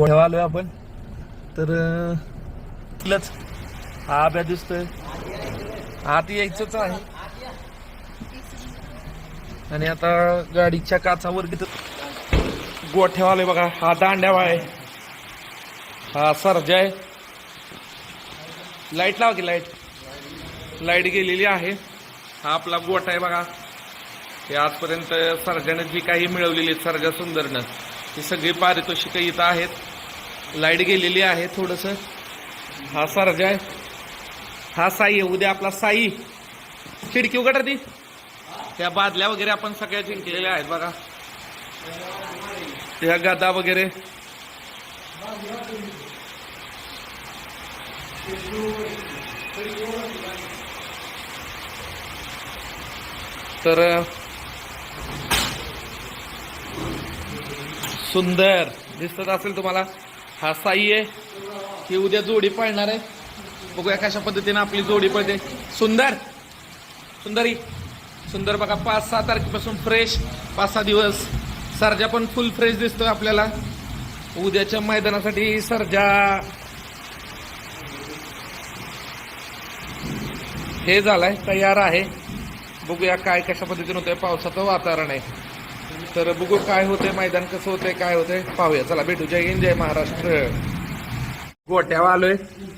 गोळ्या आलोय आपण. तर अं, हा आब्या दिसतोय. आत यायचंच आहे. आणि आता गाडीच्या काचावर तिथं गोठ्यावाले बघा. हा दांड्यावा आहे. हा सरजा आहे. लाइट लावा की लाइट? लाइट गेलेली आहे. हा आपला गोठा आहे बघा. हे आजपर्यंत सरजाने जी काही मिळवलेली सरजा सर्जा सुंदरनं. ते सगळी पारितोषिक इथं आहेत. लाइट गेलेली आहे थोडंसं. हा सरजा आहे. हा साई आहे. उद्या आपला साई. खिडकी उघडा ती. त्या बादल्या वगैरे आपण सगळ्या जिंकलेल्या आहेत बघा. त्या गदा वगैरे. तर सुंदर दिसत असेल तुम्हाला. हा साई आहे. ही उद्या जोडी पाळणार आहे. बघूया कशा पद्धतीने आपली जोडी पळते. सुंदर. सुंदरी. सुंदर बघा पाच सहा तारखेपासून फ्रेश पाच सहा दिवस. सरजा पण फुल फ्रेश दिसतोय आपल्याला. उद्याच्या मैदानासाठी सरजा. हे झालंय तयार आहे. बघूया काय कशा पद्धतीने होतंय. पावसाचं वातावरण आहे. तर बघू काय होतंय मैदान कसं होतंय काय होतंय. पाहूया. चला भेटू जय हिंद जय महाराष्ट्र. गोट्यावर आलोय.